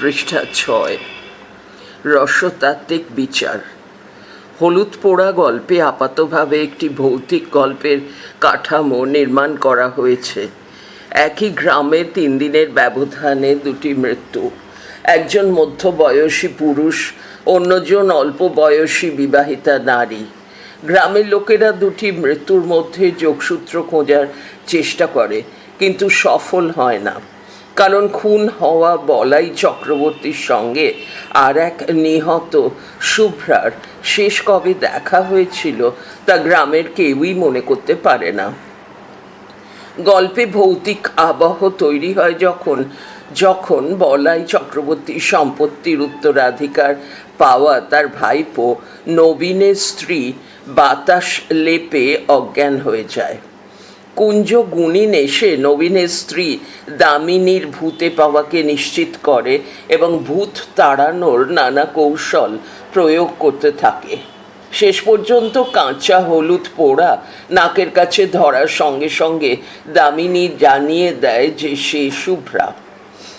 পৃষ্ঠা ছয়। রসতাত্ত্বিক বিচার। হলুদ পোড়া গল্পে আপাতভাবে একটি ভৌতিক গল্পের কাঠামো নির্মাণ করা হয়েছে। একই গ্রামে তিন দিনের ব্যবধানে দুটি মৃত্যু। একজন মধ্যবয়সী পুরুষ, অন্যজন অল্প বয়সী বিবাহিতা নারী। গ্রামের লোকেরা দুটি মৃত্যুর মধ্যে যোগসূত্র খোঁজার চেষ্টা করে, কিন্তু সফল হয় না। কারণ খুন হওয়া বলাই চক্রবর্তীর সঙ্গে আর এক নিহত শুভ্রার শেষ কবে দেখা হয়েছিল তা গ্রামের কেউই মনে করতে পারে না। গল্পে ভৌতিক আবহ তৈরি হয় যখন যখন বলাই চক্রবর্তীর সম্পত্তির উত্তরাধিকার পাওয়া তার ভাইপো নবীনের স্ত্রী বাতাস লেপে অজ্ঞান হয়ে যায়। কুঞ্জ গুণিন এসে নবীনের স্ত্রী দামিনীর ভূতে পাওয়াকে নিশ্চিত করে এবং ভূত তাড়ানোর নানা কৌশল প্রয়োগ করতে থাকে। শেষ পর্যন্ত কাঁচা হলুদ পোড়া নাকের কাছে ধরার সঙ্গে সঙ্গে দামিনী জানিয়ে দেয় যে সে শুভ্রা।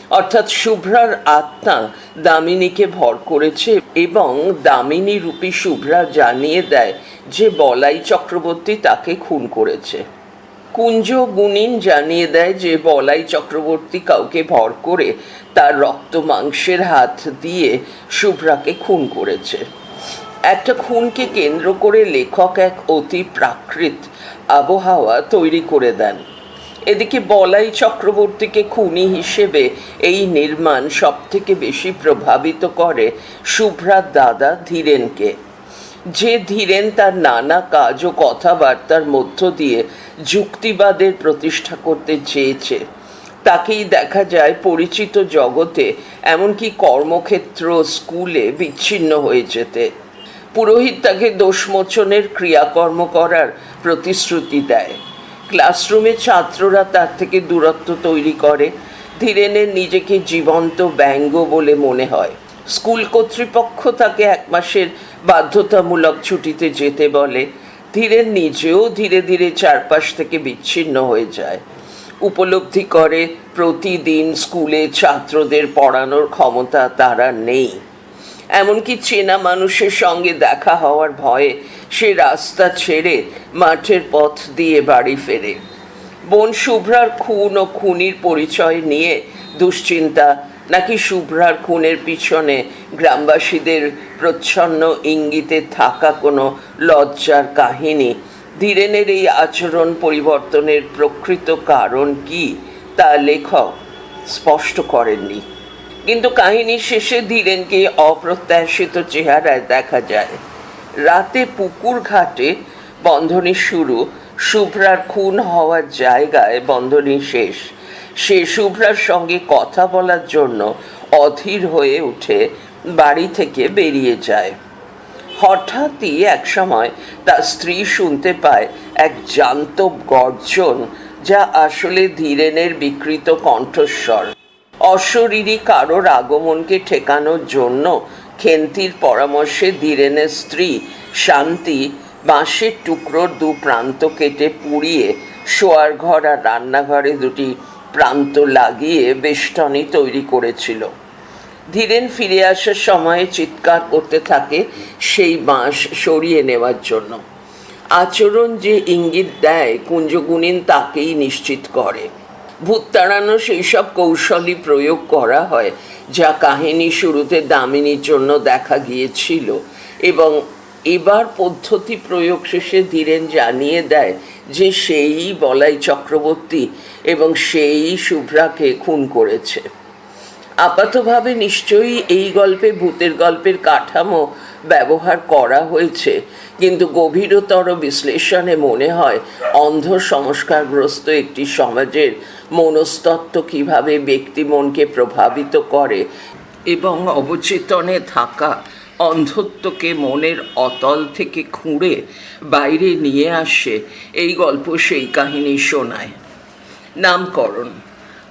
অর্থাৎ শুভ্রার আত্মা দামিনীকে ভর করেছে এবং দামিনী রূপী শুভ্রা জানিয়ে দেয় যে বলাই চক্রবর্তী তাকে খুন করেছে। কুঞ্জ গুণিন জানিয়ে দেয় যে বলাই চক্রবর্তী কাউকে ভর করে তার রক্ত মাংসের হাত দিয়ে শুভ্রাকে খুন করেছে। একটা খুনকে কেন্দ্র করে লেখক এক অতি প্রাকৃত আবহাওয়া তৈরি করে দেন। এদিকে বলাই চক্রবর্তীকে খুনি হিসেবে এই নির্মাণ সবথেকে বেশি প্রভাবিত করে শুভ্রার দাদা ধীরেনকে। যে ধীরেন তার নানা কাজ ও কথাবার্তার মধ্য দিয়ে যুক্তিবাদের প্রতিষ্ঠা করতে চেয়েছে। তাকেই দেখা যায় পরিচিত জগতে, এমনকি কর্মক্ষেত্র স্কুলে বিচ্ছিন্ন হয়ে যেতে। পুরোহিত তাকে দোষমোচনের ক্রিয়াকর্ম করার প্রতিশ্রুতি দেয়। ক্লাসরুমে ছাত্ররা তার থেকে দূরত্ব তৈরি করে। ধীরেনের নিজেকে জীবন্ত ব্যঙ্গ বলে মনে হয়। স্কুল কর্তৃপক্ষ তাকে এক মাসের বাধ্যতামূলক ছুটিতে যেতে বলে। ধীরে নিজেও ধীরে ধীরে চারপাশ থেকে বিচ্ছিন্ন হয়ে যায়। উপলব্ধি করে প্রতিদিন স্কুলে ছাত্রদের পড়ানোর ক্ষমতা তারা নেই। এমনকি চেনা মানুষের সঙ্গে দেখা হওয়ার ভয়ে সে রাস্তা ছেড়ে মাঠের পথ দিয়ে বাড়ি ফেরে। বোন শুভ্রার খুন ও খুনির পরিচয় নিয়ে দুশ্চিন্তা নাকি শুভ্রার খুনের পিছনে গ্রামবাসীদের প্রচ্ছন্ন ইঙ্গিতে থাকা কোনো লজ্জার কাহিনী? ধীরেনের এই আচরণ পরিবর্তনের প্রকৃত কারণ কি তা লেখক স্পষ্ট করেননি। কিন্তু কাহিনীর শেষে ধীরেনকে অপ্রত্যাশিত চেহারায় দেখা যায়। রাতে পুকুর ঘাটে বন্ধনী শুরু, শুভ্রার খুন হওয়ার জায়গায় বন্ধনী শেষ। সে শুভ্রার সঙ্গে কথা বলার জন্য অধীর হয়ে উঠে বাড়ি থেকে বেরিয়ে যায়। হঠাৎই এক সময় তার স্ত্রী শুনতে পায় এক জান্তব গর্জন, যা আসলে ধীরেনের বিকৃত কণ্ঠস্বর। অশরীরী কারোর আগমনকে ঠেকানোর জন্য খেন্তির পরামর্শে ধীরেনের স্ত্রী শান্তি বাঁশের টুকরোর দু প্রান্ত কেটে পুড়িয়ে শোয়ার ঘর আর রান্নাঘরে দুটি প্রান্ত লাগিয়ে বেষ্টনী তৈরি করেছিল। ধীরেন ফিরে আসার সময়ে চিৎকার করতে থাকে সেই বাঁশ সরিয়ে নেওয়ার জন্য। আচরণ যে ইঙ্গিত দেয় কুঞ্জগুণিন তাকেই নিশ্চিত করে। ভূত তাড়ানো সেই সব কৌশলই প্রয়োগ করা হয়, যা কাহিনী শুরুতে দামিনীর জন্য দেখা গিয়েছিল এবং এবার পদ্ধতি প্রয়োগ শেষে ধীরেন জানিয়ে দেয় যে সেই বলাই চক্রবর্তী এবং সেই শুভ্রাকে খুন করেছে। আপাতভাবে নিশ্চয়ই এই গল্পে ভূতের গল্পের কাঠামো ব্যবহার করা হয়েছে, কিন্তু গভীরতর বিশ্লেষণে মনে হয় অন্ধ সংস্কারগ্রস্ত একটি সমাজের মনস্তত্ত্ব কীভাবে ব্যক্তি মনকে প্রভাবিত করে এবং অবচেতনে থাকা অন্ধত্বকে মনের অতল থেকে খুঁড়ে বাইরে নিয়ে আসে। এই গল্প সেই কাহিনী শোনায়। নামকরণ।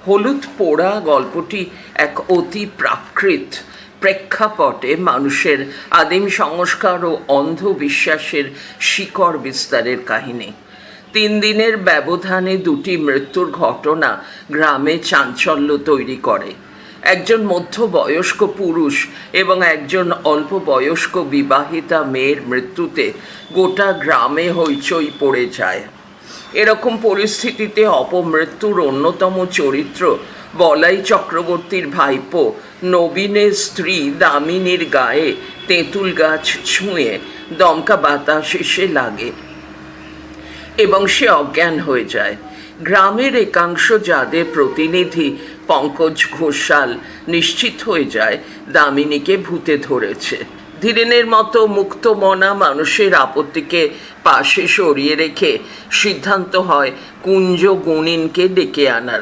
হলুদ পোড়া গল্পটি এক অতি প্রাকৃত প্রেক্ষাপটে মানুষের আদিম সংস্কার ও অন্ধবিশ্বাসের শিকড় বিস্তারের কাহিনী। তিন দিনের ব্যবধানে দুটি মৃত্যুর ঘটনা গ্রামে চাঞ্চল্য তৈরি করে। একজন মধ্যবয়স্ক পুরুষ এবং একজন অল্প বয়স্ক বিবাহিতা মেয়ের মৃত্যুতে গোটা গ্রামে হইচই পড়ে যায়। এরকম পরিস্থিতিতে অপমৃত্যুর অন্যতম চরিত্র বলাই চক্রবর্তীর ভাইপো নবীনের স্ত্রী দামিনীর গায়ে তেঁতুল গাছ ছুঁয়ে দমকা বাতাস এসে লাগে এবং সে অজ্ঞান হয়ে যায়। গ্রামের একাংশ যাদের প্রতিনিধি পঙ্কজ ঘোষাল নিশ্চিত হয়ে যায় দামিনীকে ভূতে ধরেছে। ধীরেনের মতো মুক্ত মনা মানুষের আপত্তিকে পাশে সরিয়ে রেখে সিদ্ধান্ত হয় কুঞ্জ গুণিনকে ডেকে আনার।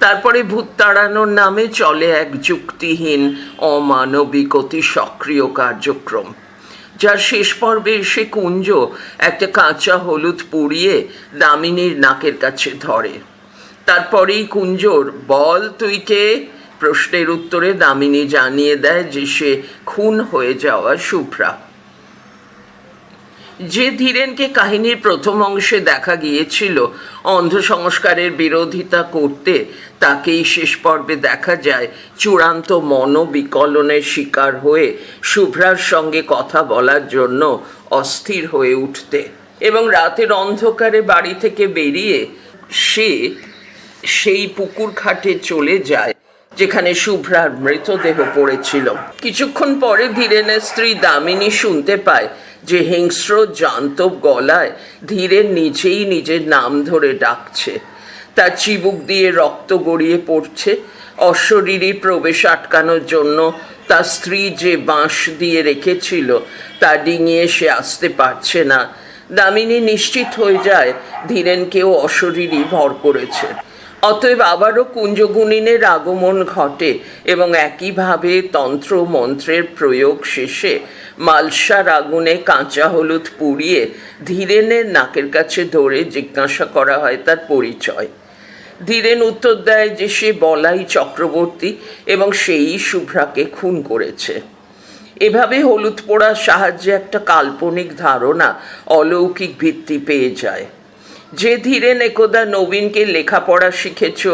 তারপরে ভূত তাড়ানোর নামে চলে এক যুক্তিহীন অমানবিক অতি সক্রিয় কার্যক্রম। যার শেষ পর্বে এসে কুঞ্জ একটা কাঁচা হলুদ পুড়িয়ে দামিনীর নাকের কাছে ধরে। তারপরেই কুঞ্জর বল তুই কে প্রশ্নের উত্তরে দামিনী জানিয়ে দেয় যে সে খুন হয়ে যাওয়া শুভ্রা। যে ধীরেনকে কাহিনীর প্রথম অংশে দেখা গিয়েছিল, অন্ধ সংস্কারের বিরোধিতা করতে তাকেই শেষ পর্বে দেখা যায়। চূড়ান্ত মনোবিকলনের শিকার হয়ে শুভ্রার সঙ্গে কথা বলার জন্য অস্থির হয়ে উঠতে এবং রাতের অন্ধকারে বাড়ি থেকে বেরিয়ে সে সেই পুকুর ঘাটে চলে যায়, যেখানে শুভ্রার মৃতদেহ পড়েছিল। কিছুক্ষণ পরে ধীরেনের স্ত্রী দামিনী শুনতে পায় যে হিংস্র জান্তব গলায় ধীরে নিজেই নিজের নাম ধরে ডাকছে। তার চিবুক দিয়ে রক্ত গড়িয়ে পড়ছে। অশরীরী প্রবেশ আটকানোর জন্য তার স্ত্রী যে বাঁশ দিয়ে রেখেছিল, তা ডিঙিয়ে সে আসতে পারছে না। দামিনী নিশ্চিত হয়ে যায় ধীরেনকেও অশরীরী ভর করেছে। অতএব আবারও কুঞ্জগুণিনের আগমন ঘটে এবং একইভাবে তন্ত্র মন্ত্রের প্রয়োগ শেষে মালসার আগুনে কাঁচা হলুদ পুড়িয়ে ধীরেনের নাকের কাছে ধরে জিজ্ঞাসা করা হয় তার পরিচয়। ধীরেন উত্তর দেয় যে সে বলাই চক্রবর্তী এবং সেই শুভ্রাকে খুন করেছে। এভাবে হলুদ পোড়ার সাহায্যে একটা কাল্পনিক ধারণা অলৌকিক ভিত্তি পেয়ে যায়। যে ধীরে একদা নবীনকে লেখাপড়া শিখেছ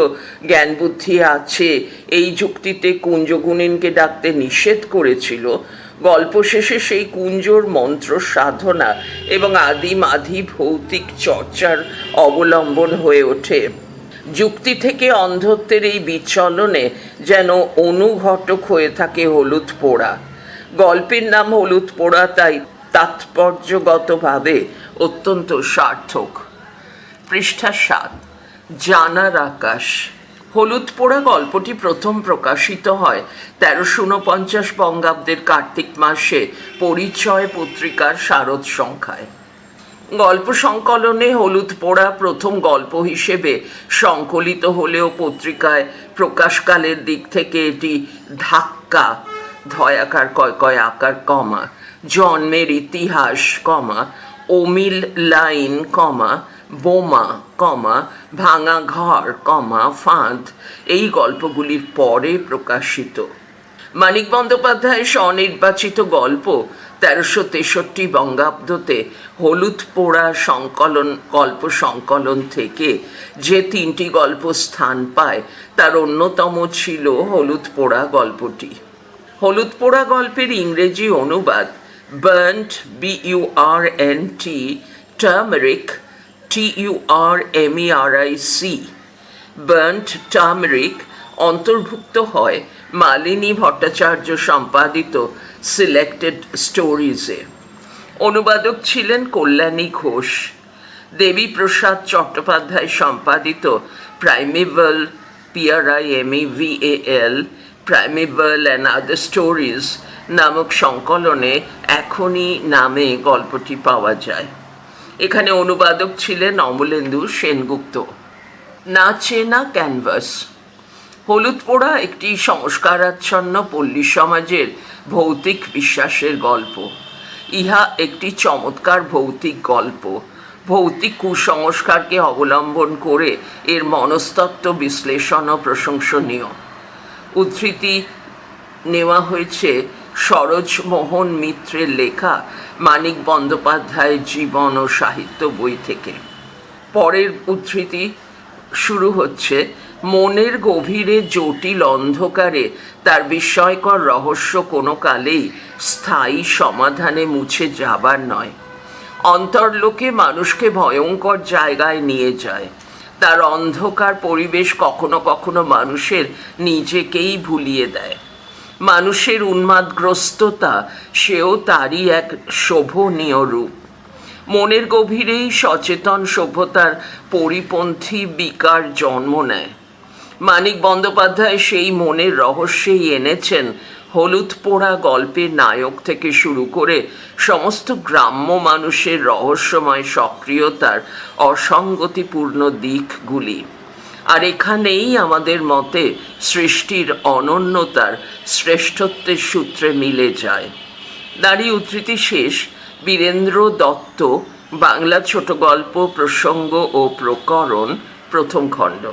জ্ঞান বুদ্ধি আছে। এই যুক্তিতে কুঞ্জগুণিনকে ডাকতে নিষেধ করেছিল। গল্প শেষে সেই কুঞ্জর মন্ত্র সাধনা এবং আদিম আদি ভৌতিক চর্চার অবলম্বন হয়ে ওঠে। যুক্তি থেকে অন্ধত্বের এই বিচলনে যেন অনুঘটক হয়ে থাকে হলুদ পোড়া। গল্পের নাম হলুদ পোড়া, তাই তাৎপর্যগতভাবে অত্যন্ত সার্থক। পৃষ্ঠা সাত, জানার আকাশ। হলুদ পোড়া গল্পটি প্রথম প্রকাশিত হয় তেরোশো উনপঞ্চাশ বঙ্গাব্দের কার্তিক মাসে পরিচয় পত্রিকার শারদ সংখ্যায়। গল্প সংকলনে হলুদ পোড়া প্রথম গল্প হিসেবে সংকলিত হলেও পত্রিকায় প্রকাশকালের দিক থেকে এটি ধাক্কা, ধয়াকার কয় কয় আকার কমা, জন্মের ইতিহাস কমা অমিল লাইন কমা বোমা, কমা, ভাঙা ঘর, কমা, ফাঁদ, এই গল্পগুলির পরে প্রকাশিত। মানিক বন্দ্যোপাধ্যায়ের স্বনির্বাচিত গল্প তেরোশো তেষট্টি বঙ্গাব্দতে হলুদ পোড়া সংকলন, গল্প সংকলন থেকে যে তিনটি গল্প স্থান পায়, তার অন্যতম ছিল হলুদ পোড়া গল্পটি। হলুদ পোড়া গল্পের ইংরেজি অনুবাদ burnt B U R N T, turmeric T U R M E R I C burnt turmeric অন্তর্ভুক্ত হয় মালিনী ভট্টাচার্য সম্পাদিত সিলেক্টেড স্টোরিজে অনুবাদক ছিলেন কল্যাণী ঘোষ। দেবীপ্রসাদ চট্টোপাধ্যায় সম্পাদিত primeval P R I M E V A L primeval and other stories নামক সংকলনে এখনই নামে গল্পটি পাওয়া যায়। এখানে অনুবাদক ছিলেন অমলেন্দু সেনগুপ্ত। না চেনা ক্যানভাস। হলুদ পোড়া একটি সংস্কারাচ্ছন্ন পল্লী সমাজের ভৌতিক বিশ্বাসের গল্প। ইহা একটি চমৎকার ভৌতিক গল্প। ভৌতিক কুসংস্কারকে অবলম্বন করে এর মনস্তত্ত্ব বিশ্লেষণও প্রশংসনীয়। উদ্ধৃতি নেওয়া হয়েছে সরোজ মোহন মিত্রের লেখা মানিক বন্দ্যোপাধ্যায়ের জীবন ও সাহিত্য বই থেকে। পরের উদ্ধৃতি শুরু হচ্ছে, মনের গভীরে জটিল অন্ধকারে তার বিস্ময়কর রহস্য কোনো কালেই স্থায়ী সমাধানে মুছে যাবার নয়। অন্তর্লোকে মানুষকে ভয়ঙ্কর জায়গায় নিয়ে যায়। তার অন্ধকার পরিবেশ কখনো কখনো মানুষের নিজেকেই ভুলিয়ে দেয়। মানুষের উন্মাদগ্রস্ততা, সেও তারই এক শোভনীয় রূপ। মনের গভীরেই সচেতন সভ্যতার পরিপন্থী বিকার জন্ম নেয়। মানিক বন্দ্যোপাধ্যায় সেই মনের রহস্যেই এনেছেন হলুদ পোড়া গল্পের নায়ক থেকে শুরু করে সমস্ত গ্রাম্য মানুষের রহস্যময় সক্রিয়তার অসঙ্গতিপূর্ণ দিকগুলি। আর এখানেই আমাদের মতে সৃষ্টির অনন্যতার শ্রেষ্ঠত্বের সূত্রে মিলে যায়। দাঁড়ি উদ্ধৃতি শেষ। বীরেন্দ্র দত্ত, বাংলা ছোট গল্প, প্রসঙ্গ ও প্রকরণ, প্রথম খণ্ড।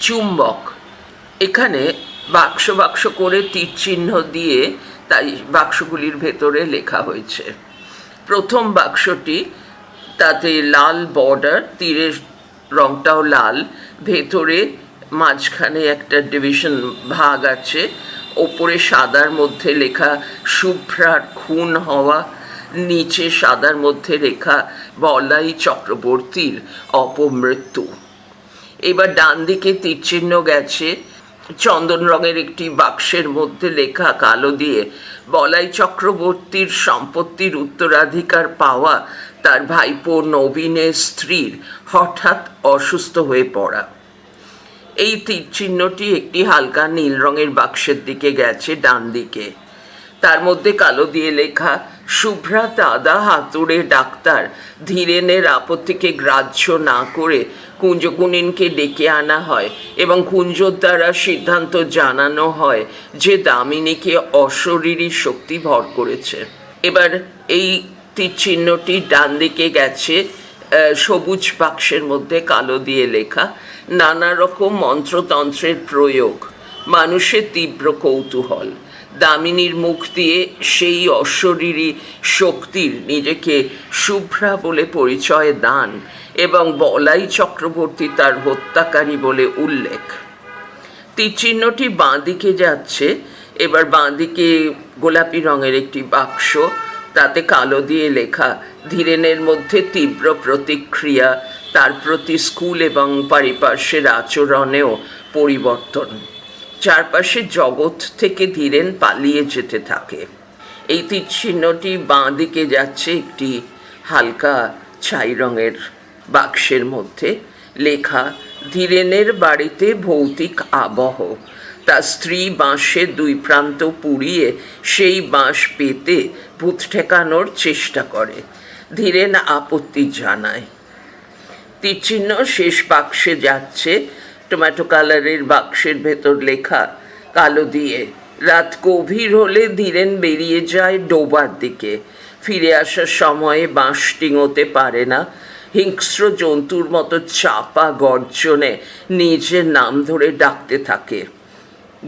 চুম্বক। এখানে বাক্স বাক্স করে তীর চিহ্ন দিয়ে তাই বাক্সগুলির ভেতরে লেখা হয়েছে। প্রথম বাক্সটি তাতে লাল বর্ডার তীরের রংটাও লাল। ভেতরে মাঝখানে একটা ডিভিশন ভাগ আছে। ওপরে সাদার মধ্যে লেখা শুভ্রার খুন হওয়া, নিচে সাদার মধ্যে লেখা বলাই চক্রবর্তীর অপমৃত্যু। এবার ডান দিকে তীরচিহ্ন গেছে। চন্দন রঙের একটি বাক্সের মধ্যে লেখা কালো দিয়ে, বলাই চক্রবর্তীর সম্পত্তির উত্তরাধিকার পাওয়া তার ভাইপো নবীনের স্ত্রীর হঠাৎ অসুস্থ হয়ে পড়া। এই তীর চিহ্নটি একটি হালকা নীল রঙের বাক্সের দিকে গেছে ডান দিকে। তার মধ্যে কালো দিয়ে লেখা, শুভ্রা দাদা হাতুড়ে ডাক্তার, ধীরেনের আপত্তিকে গ্রাহ্য না করে কুঞ্জকুনিনকে ডেকে আনা হয় এবং কুঞ্জর দ্বারা সিদ্ধান্ত জানানো হয় যে দামিনীকে অশরীরী শক্তি ভর করেছে। এবার এই তীর চিহ্নটি ডান দিকে গেছে সবুজ বাক্সের মধ্যে কালো দিয়ে লেখা, নানা রকম মন্ত্রতন্ত্রের প্রয়োগ, মানুষের তীব্র কৌতূহল। দামিনীর মুখ দিয়ে সেই অশরীরী শক্তির নিজেকে শুভ্রা বলে পরিচয় দান এবং বলাই চক্রবর্তী তার হত্যাকারী বলে উল্লেখ। তীর চিহ্নটি বাঁ দিকে যাচ্ছে, এবার বাঁ দিকে গোলাপি রঙের একটি বাক্স তাতে কালো দিয়ে লেখা। ধীরেনের মধ্যে তীব্র প্রতিক্রিয়া, তার প্রতি স্কুল এবং পারিপার্শ্বের আচরণেও পরিবর্তন। চারপাশে জগৎ থেকে ধীরেন পালিয়ে যেতে থাকে। এই তীর চিহ্নটি বাঁ দিকে যাচ্ছে একটি হালকা ছাই রঙের বাক্সের মধ্যে। লেখা, ধীরেনের বাড়িতে ভৌতিক আবহ। তার স্ত্রী বাঁশের দুই প্রান্ত পুড়িয়ে সেই বাঁশ পেতে ভূত ঠেকানোর চেষ্টা করে। ধীরেন আপত্তি জানায়। তীরচিহ্ন শেষ বাক্সে যাচ্ছে। টমেটো কালারের বাক্সের ভেতর লেখা কালো দিয়ে। রাত গভীর হলে ধীরেন বেরিয়ে যায় ডোবার দিকে। ফিরে আসার সময়ে বাঁশ টিঙোতে পারে না। হিংস্র জন্তুর মতো চাপা গর্জনে নিজের নাম ধরে ডাকতে থাকে।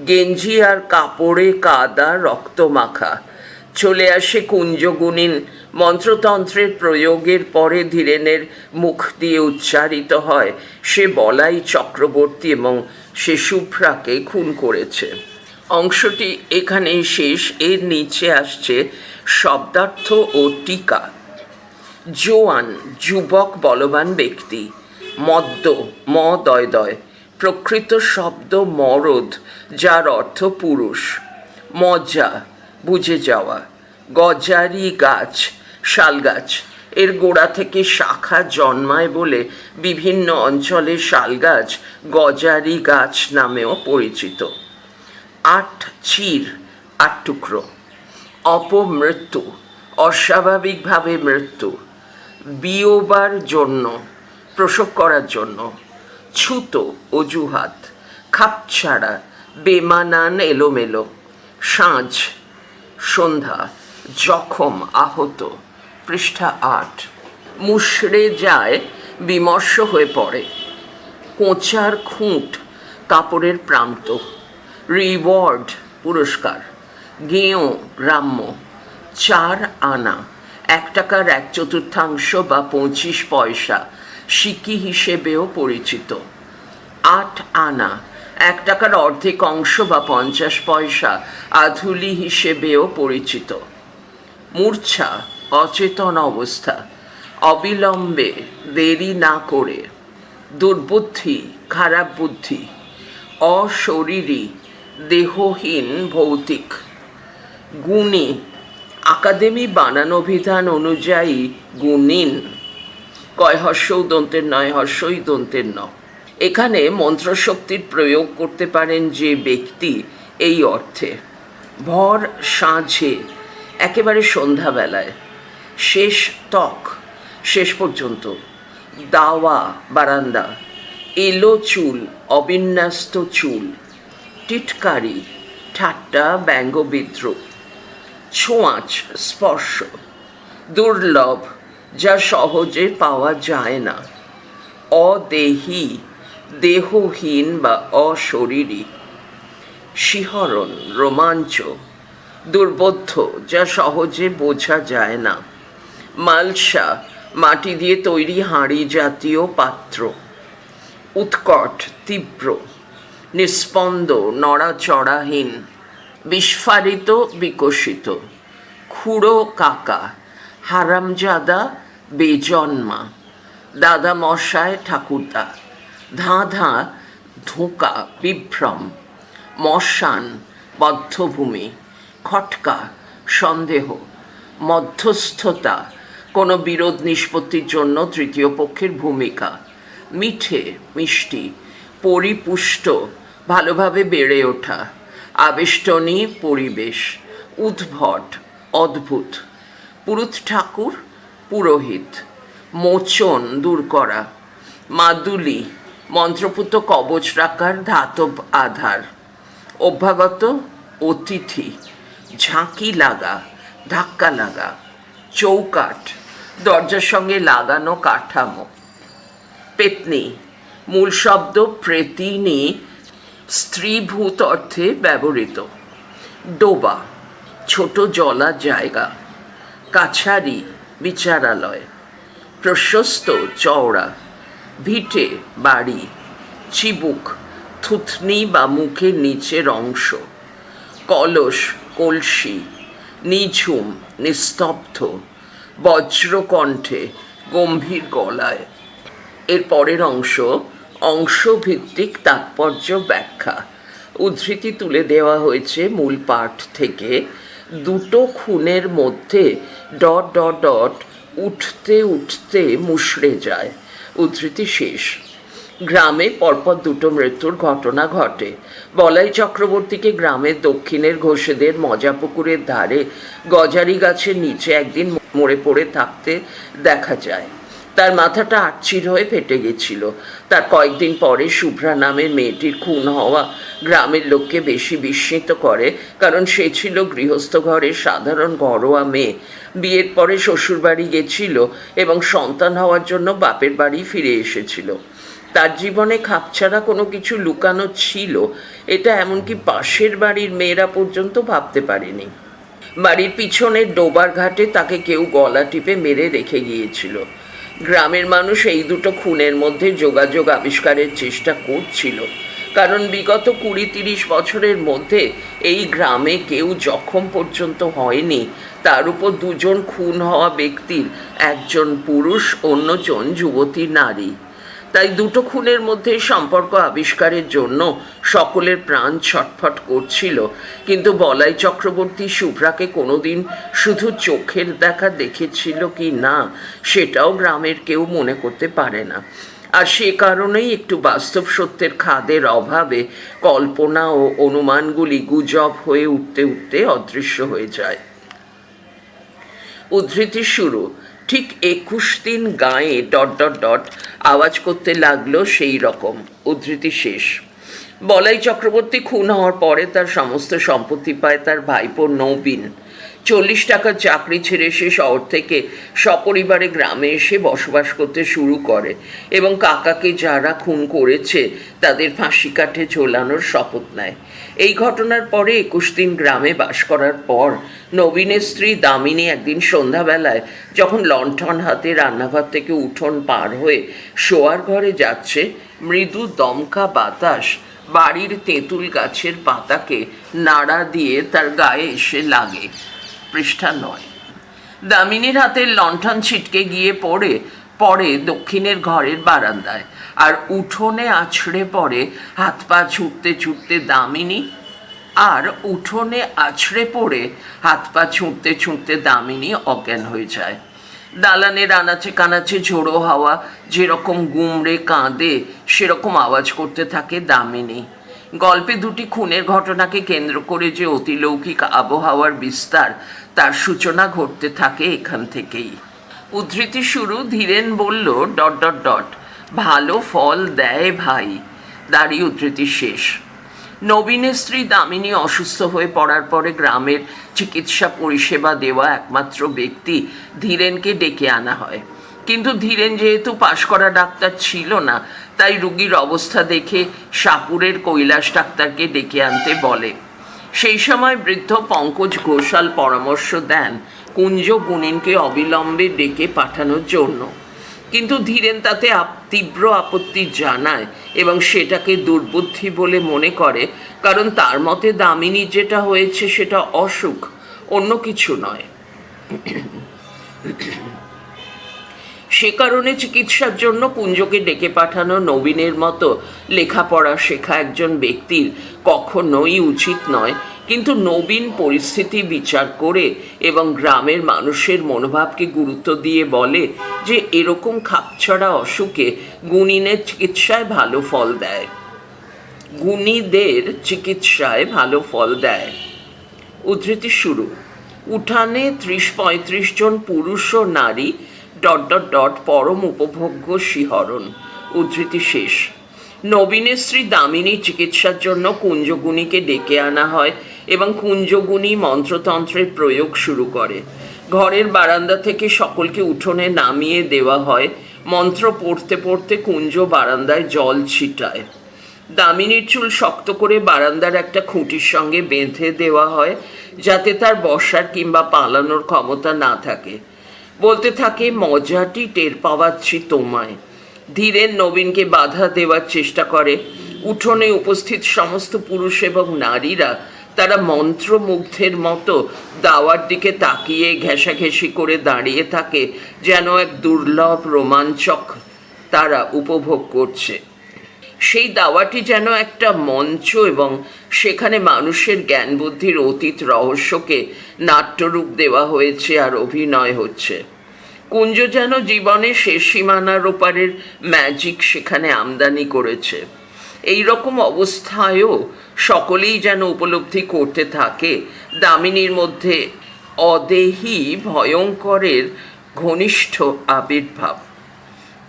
গেঞ্জি আর কাপড়ে কাদা, রক্ত মাখা। চলে আসে কুঞ্জগুণিন। মন্ত্রতন্ত্রের প্রয়োগের পরে ধীরেনের মুখ দিয়ে উচ্চারিত হয়, সে বলাই চক্রবর্তী এবং সে শুভ্রাকে খুন করেছে। অংশটি এখানেই শেষ। এর নিচে আসছে শব্দার্থ ও টিকা। জোয়ান, যুবক, বলবান ব্যক্তি। মদ্য ম দয় দয় প্রকৃত শব্দ মরদ, যার অর্থ পুরুষ। মজা, বুঝে যাওয়া। গজারি গাছ, শাল গাছ। এর গোড়া থেকে শাখা জন্মায় বলে বিভিন্ন অঞ্চলে শাল গাছ গজারি গাছ নামেও পরিচিত। আট চির, আট টুকরো। অপমৃত্যু, অস্বাভাবিকভাবে মৃত্যু। বিয়োবার জন্য, প্রসব করার জন্য। ছুতো, অজুহাত, খাপছাড়া, বেমানান এলোমেলো সাঁঝ সন্ধ্যা, জখম আহত, পৃষ্ঠা আট। মুশড়ে যায়, বিমর্ষ হয়ে পড়ে। কোঁচার খুঁট, কাপড়ের প্রান্ত। রিওয়ার্ড পুরস্কার। গেঁয়ো গ্রাম্য চার আনা। এক টাকার এক চতুর্থাংশ বা পঁচিশ পয়সা। সিকি হিসেবেও পরিচিত। আট আনা, এক টাকার অর্ধেক অংশ বা পঞ্চাশ পয়সা আধুলি হিসেবেও পরিচিত। মূর্ছা, অচেতন অবস্থা, অবিলম্বে দেরি না করে, দুর্বুদ্ধি, খারাপ বুদ্ধি, অশরীরী, দেহহীন ভৌতিক। গুণী, আকাদেমি বানানো বিধান অনুযায়ী গুণিন। কয় হর্ষৌ দন্তের নয় হর্ষই দন্তের ন। এখানে মন্ত্রশক্তির প্রয়োগ করতে পারেন যে ব্যক্তি এই অর্থে। ভর সাঁঝে, একেবারে সন্ধ্যাবেলায়। শেষ ত্বক, শেষ পর্যন্ত। দাওয়া, বারান্দা। এলো চুল, অবিন্যস্ত চুল। টিটকারি, ঠাট্টা, ব্যঙ্গ বিদ্রুপ ছোঁয়াচ, স্পর্শ। দুর্লভ যা সহজে পাওয়া যায় না। অদেহী, দেহহীন বা অশরীরী। শিহরণ, রোমাঞ্চ, দুর্বোধ্য, যা সহজে বোঝা যায় না। মালসা, মাটি দিয়ে তৈরি হাঁড়ি জাতীয় পাত্র। উৎকট, তীব্র নিস্পন্দ নড়াচড়াহীন, বিস্ফারিত, বিকশিত। খুঁড়ো কাকা, হারামজাদা বেজন্মা। দাদা মশায় ঠাকুরদা। ধাঁ ধাঁ ধোঁকা, বিভ্রম, মশান, বদ্ধভূমি, খটকা, সন্দেহ, মধ্যস্থতা, কোনো বিরোধ নিষ্পত্তির জন্য তৃতীয় পক্ষের ভূমিকা। মিঠে, মিষ্টি, পরিপুষ্ট, ভালোভাবে বেড়ে ওঠা, আবেষ্টনী পরিবেশ, উদ্ভট, অদ্ভুত। পুরুত ঠাকুর পুরোহিত, মোচন দূর করা, মাদুলি, মন্ত্রপুত কবচ রাখার ধাতব আধার, অভ্যাগত অতিথি, ঝাঁকি লাগা, ধাক্কা লাগা, চৌকাঠ, দরজার সঙ্গে লাগানো কাঠামো, পেতনি, মূল শব্দ প্রেতিনি, স্ত্রীভূত অর্থে ব্যবহৃত, ডোবা, ছোট জলা জায়গা, কাছারি বিচারালয়, প্রশস্ত চওড়া, ভিটে বাড়ি, চিবুক থুতনি বা মুখের নিচের অংশ, কলস, কলসি, নিঝুম, নিস্তব্ধ, বজ্রকণ্ঠে গম্ভীর গলায়। এর পরের অংশ, অংশভিত্তিক তাৎপর্য ব্যাখ্যা। উদ্ধৃতি তুলে দেওয়া হয়েছে মূল পাঠ থেকে। দুটো খুনের মধ্যে ডট ডট ডট, উঠতে উঠতে মুষড়ে যায়। উদ্ধৃতি শেষ। গ্রামে পরপর দুটো মৃত্যুর ঘটনা ঘটে। বলাই চক্রবর্তীকে গ্রামের দক্ষিণের ঘোষেদের মজা পুকুরের ধারে গজারি গাছের নিচে একদিন মরে পড়ে থাকতে দেখা যায়। তার মাথাটা আটচির হয়ে ফেটে গেছিল। তার কয়েকদিন পরে শুভ্রা নামের মেয়েটির খুন হওয়া গ্রামের লোককে বেশি বিস্মিত করে, কারণ সে ছিল গৃহস্থ ঘরের সাধারণ ঘরোয়া মেয়ে। বিয়ের পরে শ্বশুরবাড়ি গেছিল এবং সন্তান হওয়ার জন্য বাপের বাড়ি ফিরে এসেছিল। তার জীবনে খাপছাড়া কোনো কিছু লুকানো ছিল, এটা এমনকি পাশের বাড়ির মেয়েরা পর্যন্ত ভাবতে পারেনি। বাড়ির পিছনের ডোবার ঘাটে তাকে কেউ গলা টিপে মেরে রেখে গিয়েছিল। গ্রামের মানুষ এই দুটো খুনের মধ্যে যোগাযোগ আবিষ্কারের চেষ্টা করছিল। কারণ বিগত কুড়ি তিরিশ বছরের মধ্যে এই গ্রামে কেউ জখম পর্যন্ত হয়নি। তার উপর দুজন খুন হওয়া ব্যক্তির একজন পুরুষ, অন্যজন যুবতী নারী। তাই দুটো খুনের মধ্যে সম্পর্ক আবিষ্কারের জন্য সকলের প্রাণ ছটফট করছিল। কিন্তু বলাই চক্রবর্তী শুভ্রাকে কোনোদিন শুধু চোখের দেখা দেখেছিল কি না, সেটাও গ্রামের কেউ মনে করতে পারে না। আর সে কারণেই একটু বাস্তব সত্যের খাদের অভাবে কল্পনা ও অনুমানগুলি গুজব হয়ে উঠতে উঠতে অদৃশ্য হয়ে যায়। উদ্ধৃতি শুরু। ঠিক একুশ দিন গায়ে ডট ডট ডট আওয়াজ করতে লাগল সেই রকম। উদ্ধৃতি শেষ। বলাই চক্রবর্তী খুন হওয়ার পরে তার সমস্ত সম্পত্তি পায় তার ভাইপো নবীন। চল্লিশ টাকার চাকরি ছেড়ে সে শহর থেকে সপরিবারে গ্রামে এসে বসবাস করতে শুরু করে এবং কাকাকে যারা খুন করেছে তাদের ফাঁসি কাঠে ঝোলানোর শপথ নেয়। এই ঘটনার পরে একুশ দিন গ্রামে বাস করার পর নবীনের স্ত্রী দামিনী একদিন সন্ধ্যাবেলায় যখন লণ্ঠন হাতে রান্নাঘর থেকে উঠোন পার হয়ে শোয়ার ঘরে যাচ্ছে, মৃদু দমকা বাতাস বাড়ির তেঁতুল গাছের পাতাকে নাড়া দিয়ে তার গায়ে এসে লাগে। পৃষ্ঠা নয়। দামিনীর হাতের লণ্ঠন ছিটকে গিয়ে পড়ে পড়ে দক্ষিণের ঘরের বারান্দায়। আর উঠোনে আছড়ে পড়ে, হাত পা ছুটতে ছুটতে দামিনী, আর উঠোনে আছড়ে পড়ে, হাত পা ছুঁড়তে ছুঁড়তে দামিনী অজ্ঞান হয়ে যায়। দালানের আনাচে কানাচে ঝোড়ো হাওয়া যেরকম গুমড়ে কাঁদে, সেরকম আওয়াজ করতে থাকে দামিনী। গল্পে দুটি খুনের ঘটনাকে কেন্দ্র করে যে অতিলৌকিক আবহাওয়ার বিস্তার তার সূচনা ঘটতে থাকে এখান থেকেই। উদ্ধৃতি শুরু, ধীরেন বলল, ডট ডট ডট, ভালো ফল দেয় ভাই। দাঁড়িয়ে উদ্ধৃতি শেষ। নবীনের স্ত্রী দামিনী অসুস্থ হয়ে পড়ার পরে গ্রামের চিকিৎসা পরিষেবা দেওয়া একমাত্র ব্যক্তি ধীরেনকে ডেকে আনা হয়। কিন্তু ধীরেন যেহেতু পাশ করা ডাক্তার ছিল না, তাই রুগীর অবস্থা দেখে সাপুরের কৈলাস ডাক্তারকে ডেকে আনতে বলে। সেই সময় বৃদ্ধ পঙ্কজ ঘোষাল পরামর্শ দেন, কুঞ্জ গুণিনকে অবিলম্বে ডেকে পাঠানোর জন্য। কিন্তু ধীরেন তাতে তীব্র আপত্তি জানায় এবং সেটাকে দুর্বুদ্ধি বলে মনে করে, কারণ তার মতে দামিনী যেটা হয়েছে সেটা অসুখ, অন্য কিছু নয়। সে কারণে চিকিৎসার জন্য কুঞ্জকে ডেকে পাঠানো নবীনের মতো লেখাপড়া শেখা একজন ব্যক্তির কখনোই উচিত নয়। কিন্তু নবীন পরিস্থিতি বিচার করে এবং গ্রামের মানুষের মনোভাবকে গুরুত্ব দিয়ে বলে যে এরকম খাপছড়া অসুখে গুণিনের চিকিৎসায় ভালো ফল দেয়। গুণীদের চিকিৎসায় ভালো ফল দেয়। উদ্ধৃতি শুরু। উঠানে ত্রিশ পঁয়ত্রিশ জন পুরুষ ও নারী ডট ডট ডট পরম উপভোগ্য শিহরণ। উদ্ধৃতি শেষ। নবীনের স্ত্রী দামিনী চিকিৎসার জন্য কুঞ্জগুণীকে ডেকে আনা হয় এবং কুঞ্জগুণী মন্ত্রতন্ত্রের প্রয়োগ শুরু করে। ঘরের বারান্দা থেকে সকলকে উঠোনে নামিয়ে দেওয়া হয়। মন্ত্র পড়তে পড়তে কুঞ্জ বারান্দায় জল ছিটায়। দামিনীর চুল শক্ত করে বারান্দার একটা খুঁটির সঙ্গে বেঁধে দেওয়া হয় যাতে তার বসার কিংবা পালানোর ক্ষমতা না থাকে। বলতে থাকে, মজাটি টের পাওয়াচ্ছি তোমায়। ধীরে নবীনকে বাধা দেওয়ার চেষ্টা করে। উঠোনে উপস্থিত সমস্ত পুরুষ এবং নারীরা তারা মন্ত্রমুগ্ধের মতো দাওয়ার দিকে তাকিয়ে ঘেঁষাঘেঁষি করে দাঁড়িয়ে থাকে, যেন এক দুর্লভ রোমাঞ্চক তারা উপভোগ করছে। সেই দাওয়াটি যেন একটা মঞ্চ এবং সেখানে মানুষের জ্ঞান বুদ্ধির অতীত রহস্যকে নাট্যরূপ দেওয়া হয়েছে আর অভিনয় হচ্ছে। কুঞ্জ যেন জীবনের শেষ সীমানার ওপারের ম্যাজিক সেখানে আমদানি করেছে। এই রকম অবস্থায়ও সকলেই যেন উপলব্ধি করতে থাকে দামিনীর মধ্যে অদেহী ভয়ঙ্করের ঘনিষ্ঠ আবির্ভাব।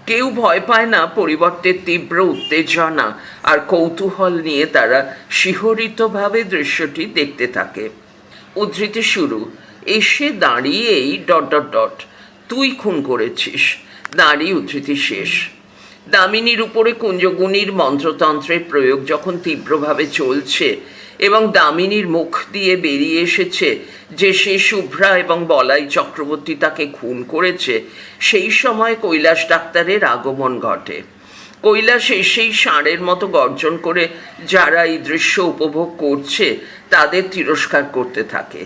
কেউ ভয় পায় না পরিবর্তে তীব্র উত্তেজনা আর কৌতূহল নিয়ে তারা শিহরিতভাবে দৃশ্যটি দেখতে থাকে। উদ্ধৃতি শুরু। এসে দাঁড়িয়েই ডট ডট ডট, তুই খুন করেছিস। দাঁড়িয়ে উদ্ধৃতি শেষ। দামিনীর উপরে কুঞ্জগুণীর মন্ত্রতন্ত্রের প্রয়োগ যখন তীব্রভাবে চলছে এবং দামিনীর মুখ দিয়ে বেরিয়ে এসেছে যে সে শুভ্রা এবং বলাই চক্রবর্তী তাকে খুন করেছে, সেই সময় কৈলাস ডাক্তারের আগমন ঘটে। কৈলাস এসেই ষাঁড়ের মতো গর্জন করে যারা এই দৃশ্য উপভোগ করছে, তাদের তিরস্কার করতে থাকে।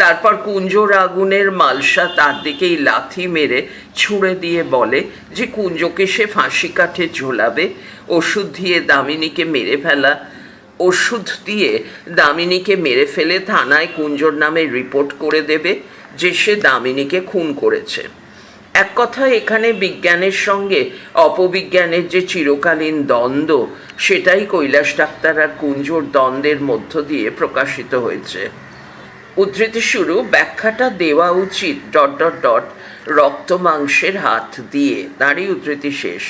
তারপর কুঞ্জর আগুনের মালসা তার দিকেই লাথি মেরে ছুঁড়ে দিয়ে বলে যে কুঞ্জকে সে ফাঁসি কাঠে ঝোলাবে, ওষুধ দিয়ে দামিনীকে মেরে ফেলা ওষুধ দিয়ে দামিনীকে মেরে ফেলে থানায় কুঞ্জর নামে রিপোর্ট করে দেবে, যে সে দামিনীকে খুন করেছে। এক কথায় এখানে বিজ্ঞানের সঙ্গে অপবিজ্ঞানের যে চিরকালীন দ্বন্দ্ব, সেটাই কৈলাস ডাক্তার আর কুঞ্জর দ্বন্দ্বের মধ্য দিয়ে প্রকাশিত হয়েছে। উদ্ধৃতি শুরু ব্যাখ্যাটা দেওয়া উচিত ডট ডট ডট রক্ত মাংসের হাত দিয়ে। তারই উদ্ধৃতি শেষ।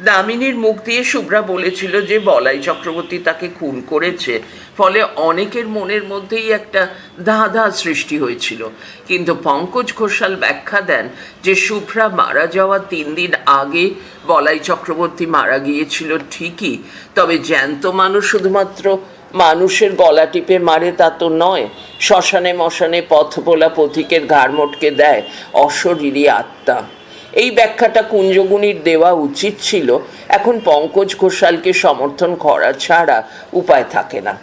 দামিনীর মুখ দিয়ে শুভ্রা বলেছিল যে বলাই চক্রবর্তী তাকে খুন করেছে। ফলে অনেকের মনের মধ্যেই একটা ধাঁধা সৃষ্টি হয়েছিল। কিন্তু পঙ্কজ ঘোষাল ব্যাখ্যা দেন যে শুভ্রা মারা যাওয়ার তিন দিন আগে বলাই চক্রবর্তী মারা গিয়েছিল ঠিকই, তবে জ্যান্ত মানুষ শুধুমাত্র মানুষের গলা টিপে মারে তা তো নয়, শ্মশানে মশানে পথ বলা পথিকের ঘাড় মোটকে দেয় অশরীরী আত্মা। এই ব্যাখ্যাটা কুঞ্জগুনির দেওয়া উচিত ছিল। এখন পঙ্কজ ঘোষালকে সমর্থন করা ছাড়া উপায় থাকে না।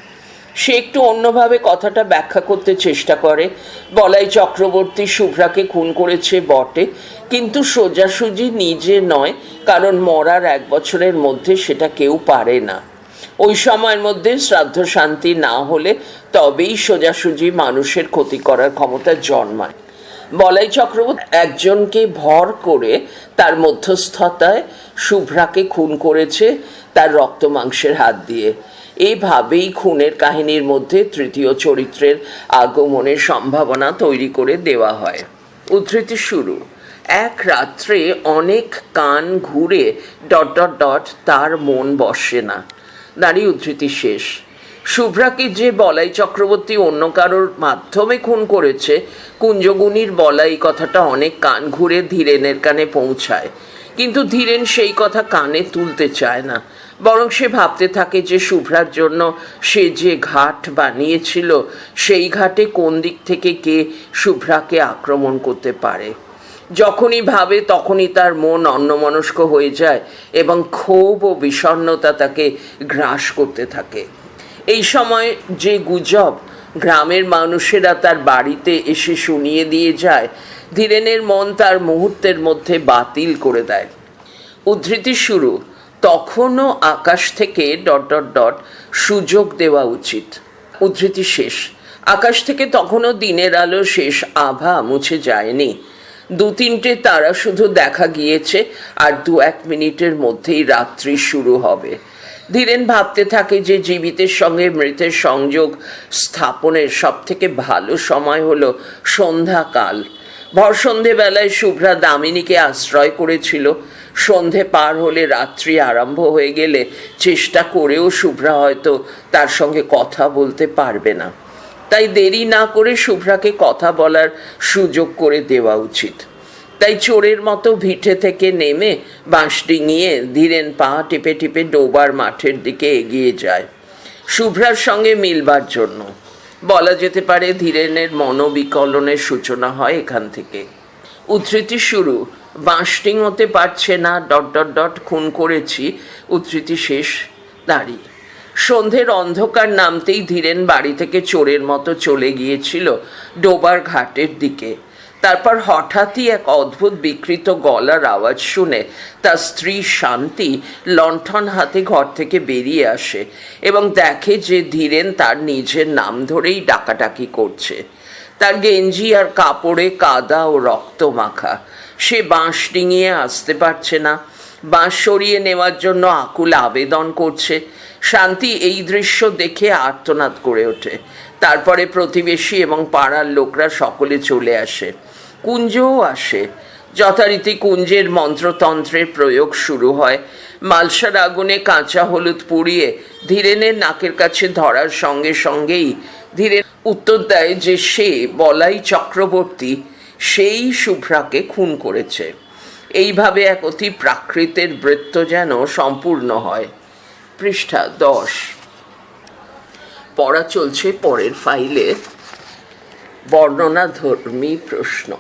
সে একটু অন্যভাবে কথাটা ব্যাখ্যা করতে চেষ্টা করে। বলাই চক্রবর্তী শুভ্রাকে খুন করেছে বটে, কিন্তু সোজাসুজি নিজে নয়, কারণ মরার এক বছরের মধ্যে সেটা কেউ পারে না। ওই সময়ের মধ্যে শ্রাদ্ধ শান্তি না হলে তবেই সোজাসুজি মানুষের ক্ষতি করার ক্ষমতা জন্মায়। বলাই চক্রবর্তী একজনকে ভর করে তার মধ্যস্থতায় শুভ্রাকে খুন করেছে তার রক্ত মাংসের হাত দিয়ে। এইভাবেই খুনের কাহিনীর মধ্যে তৃতীয় চরিত্রের আগমনের সম্ভাবনা তৈরি করে দেওয়া হয়। উদ্ধৃতি শুরু। এক রাত্রে অনেক কান ঘুরে ডট ডট ডট তার মন বসে না। দাঁড়িয়ে উদ্ধৃতি শেষ। শুভ্রাকে যে বলাই চক্রবর্তী অন্য কারোর মাধ্যমে খুন করেছে কুঞ্জগুনির বলাই কথাটা অনেক কান ঘুরে ধীরেনের কানে পৌঁছায়। কিন্তু ধীরেন সেই কথা কানে তুলতে চায় না। বরং সে ভাবতে থাকে যে শুভ্রার জন্য সে যে ঘাট বানিয়েছিল, সেই ঘাটে কোন দিক থেকে কে শুভ্রাকে আক্রমণ করতে পারে। যখনই ভাবে তখনই তার মন অন্যমনস্ক হয়ে যায় এবং ক্ষোভ ও বিষণ্ণতা তাকে গ্রাস করতে থাকে। এই সময় যে গুজব গ্রামের মানুষেরা তার বাড়িতে এসে শুনিয়ে দিয়ে যায়, ধীরেনের মন তার মুহূর্তের মধ্যে বাতিল করে দেয়। উদ্ধৃতি শুরু, তখনও আকাশ থেকে ডট ডট ডট সুযোগ দেওয়া উচিত। উদ্ধৃতি শেষ, আকাশ থেকে তখনও দিনের আলো শেষ আভা মুছে যায়নি। দু তিনটে তারা শুধু দেখা গিয়েছে আর দু এক মিনিটের মধ্যেই রাত্রি শুরু হবে। ধীরেন ভাবতে থাকে যে জীবিতের সঙ্গে মৃতের সংযোগ স্থাপনের সব থেকে ভালো সময় হলো সন্ধ্যাকাল। ভর সন্ধেবেলায় শুভ্রা দামিনীকে আশ্রয় করেছিল। সন্ধে পার হলে রাত্রি আরম্ভ হয়ে গেলে চেষ্টা করেও শুভ্রা হয়তো তার সঙ্গে কথা বলতে পারবে না। তাই দেরি না করে শুভ্রাকে কথা বলার সুযোগ করে দেওয়া উচিত। তাই চোরের মতো ভিটে থেকে নেমে বাঁশ ডিঙিয়ে ধীরেন পা টিপে টিপে ডোবার মাঠের দিকে এগিয়ে যায়। শুভ্রার সঙ্গে মিলবার জন্য। বলা যেতে পারে ধীরেনের মনোবিকলনের সূচনা হয় এখান থেকে। উদ্ধৃতি শুরু। বাঁশটিং হতে পারছে না, ডট ডট ডট খুন করেছি। উদ্ধৃতি শেষ। দাঁড়িয়ে সন্ধ্যের অন্ধকার নামতেই ধীরেন বাড়ি থেকে চোরের মতো চলে গিয়েছিল ডোবার ঘাটের দিকে। তারপর হঠাৎই এক অদ্ভুত বিকৃত গলার আওয়াজ শুনে তার স্ত্রী শান্তি লণ্ঠন হাতে ঘর থেকে বেরিয়ে আসে এবং দেখে যে ধীরেন তার নিজের নাম ধরেই ডাকাডাকি করছে। তার গেঞ্জি আর কাপড়ে কাদা ও রক্ত মাখা। সে বাঁশ ডিঙিয়ে আসতে পারছে না। বাঁশ সরিয়ে নেওয়ার জন্য আকুল আবেদন করছে। শান্তি এই দৃশ্য দেখে আর্তনাদ করে ওঠে। তারপরে প্রতিবেশী এবং পাড়ার লোকরা সকলে চলে আসে। কুঞ্জও আসে। যথারীতি কুঞ্জের মন্ত্রতন্ত্রের প্রয়োগ শুরু হয়। মালসার আগুনে কাঁচা হলুদ পুড়িয়ে ধীরেনের নাকের কাছে ধরার সঙ্গে সঙ্গেই ধীরে উত্তর দেয় যে সে বলাই চক্রবর্তী, সেই শুভ্রাকে খুন করেছে। এইভাবে এক অতি প্রাকৃতের বৃত্ত যেন সম্পূর্ণ হয়। পৃষ্ঠা দশ। পড়া চলছে পরের ফাইলে বর্ণনাধর্মী প্রশ্ন।